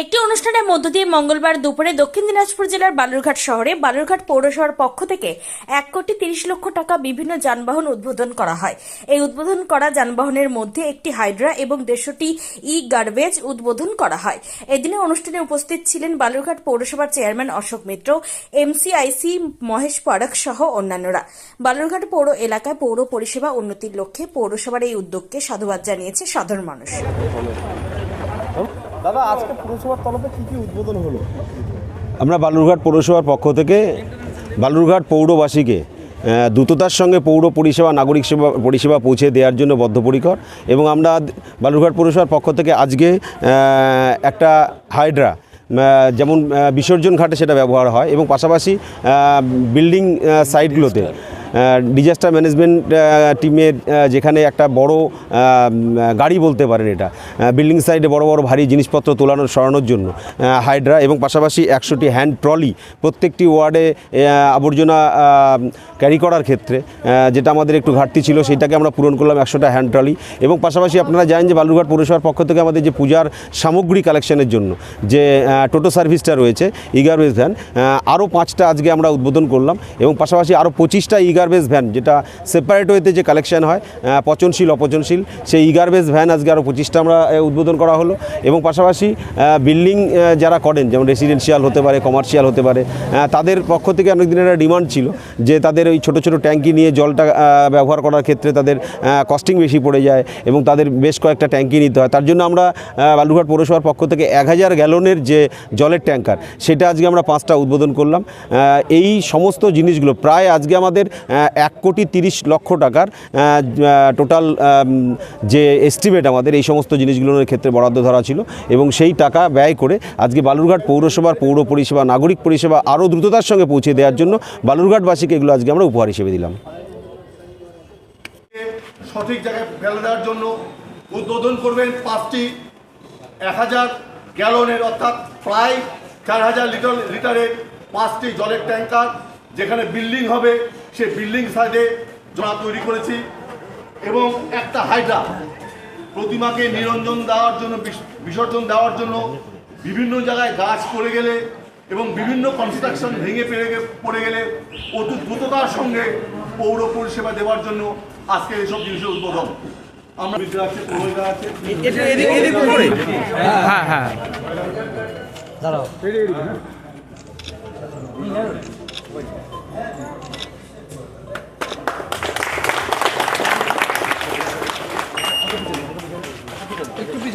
একটি অনুষ্ঠানের মধ্য দিয়ে মঙ্গলবার দুপুরে দক্ষিণ দিনাজপুর জেলার বালুরঘাট শহরে বালুরঘাট পৌরসভার পক্ষ থেকে এক কোটি তিরিশ লক্ষ টাকা বিভিন্ন যানবাহন উদ্বোধন করা হয়। এই উদ্বোধন করা যানবাহনের মধ্যে একটি হাইড্রা এবং দেড়শোটি ই গার্বেজ উদ্বোধন করা হয়। এদিনে অনুষ্ঠানে উপস্থিত ছিলেন বালুরঘাট পৌরসভার চেয়ারম্যান অশোক মিত্র এমসিআইসি মহেশ পারক সহ অন্যান্যরা। বালুরঘাট পৌর এলাকায় পৌর পরিষেবা উন্নতির লক্ষ্যে পৌরসভার এই উদ্যোগকে সাধুবাদ জানিয়েছে সাধারণ মানুষ। দাদা, আজকে তরফে উদ্বোধন হলো? আমরা বালুরঘাট পৌরসভার পক্ষ থেকে বালুরঘাট পৌরবাসীকে দ্রুততার সঙ্গে পৌর পরিষেবা, নাগরিক সেবা, পরিষেবা পৌঁছে দেওয়ার জন্য বদ্ধপরিকর এবং আমরা বালুরঘাট পৌরসভার পক্ষ থেকে আজকে একটা হাইড্রা যেমন বিসর্জন ঘাটে সেটা ব্যবহার হয় এবং পাশাপাশি বিল্ডিং সাইটগুলোতে ডিজাস্টার ম্যানেজমেন্ট টিমের যেখানে একটা বড় গাড়ি বলতে পারেন এটা বিল্ডিং সাইডে বড় বড় ভারী জিনিসপত্র তোলানোর সরানোর জন্য হাইড্রা এবং পাশাপাশি একশোটি হ্যান্ড ট্রলি প্রত্যেকটি ওয়ার্ডে আবর্জনা ক্যারি করার ক্ষেত্রে যেটা আমাদের একটু ঘাটতি ছিল, সেটাকে আমরা পূরণ করলাম একশোটা হ্যান্ড ট্রলি এবং পাশাপাশি আপনারা জানেন যে বালুরঘাট পৌরসভার পক্ষ থেকে আমাদের যে পূজার সামগ্রী কালেকশনের জন্য, যে টোটো সার্ভিসটা রয়েছে ইগারবেজ ভ্যান আরও পাঁচটা আজকে আমরা উদ্বোধন করলাম এবং পাশাপাশি আরও পঁচিশটা ইগারবেজ ভ্যান যেটা সেপারেট ওয়েতে যে কালেকশন হয় পচনশীল অপচনশীল সেই ইগারবেজ ভ্যান আজকে আরও পঁচিশটা আমরা উদ্বোধন করা হলো। এবং পাশাপাশি বিল্ডিং যারা করেন যেমন রেসিডেন্সিয়াল হতে পারে কমার্শিয়াল হতে পারে তাদের পক্ষ থেকে অনেক দিনের একটা ডিমান্ড ছিল যে তাদের ওই ছোটো ছোটো ট্যাঙ্কি নিয়ে জলটা ব্যবহার করার ক্ষেত্রে তাদের কস্টিং বেশি পড়ে যায় এবং তাদের বেশ কয়েকটা ট্যাঙ্কি নিতে হয়। তার জন্য আমরা আহ, বালুরঘাট পৌরসভার পক্ষ থেকে এক হাজার গ্যালনের যে জলের ট্যাঙ্কার সেটা আজকে আমরা পাঁচটা উদ্বোধন করলাম। এই সমস্ত জিনিসগুলো প্রায় আজকে আমাদের এক কোটি তিরিশ লক্ষ টাকার টোটাল যে এস্টিমেট আমাদের এই সমস্ত জিনিসগুলোর ক্ষেত্রে বরাদ্দ ধরা ছিল এবং সেই টাকা ব্যয় করে আজকে বালুরঘাট পৌরসভার পৌর পরিষেবা, নাগরিক পরিষেবা আরও দ্রুততার সঙ্গে পৌঁছে দেওয়ার জন্য বালুরঘাটবাসীকে এগুলো আজকে আমরা উপহার হিসেবে দিলাম। সঠিক জায়গায় ফেলে দেওয়ার জন্য উদ্বোধন করবেন পাঁচটি এক হাজার গ্যালনের, অর্থাৎ প্রায় চার হাজার লিটার লিটারের পাঁচটি জলের ট্যাঙ্কার যেখানে বিল্ডিং হবে। সে বিল্ডিং সাইডে জমা তৈরি করেছি এবং একটা হাইড্রা প্রতিমাকে নিরঞ্জন দেওয়ার জন্য বিস- বিসর্জন দেওয়ার জন্য বিভিন্ন জায়গায় গাছ পড়ে গেলে এবং বিভিন্ন কনস্ট্রাকশন ভেঙে পেরে পড়ে গেলে অতি দ্রুততার সঙ্গে পৌর পরিষেবা দেওয়ার জন্য আজকে এইসব জিনিসের উদ্বোধন। আমরা আছে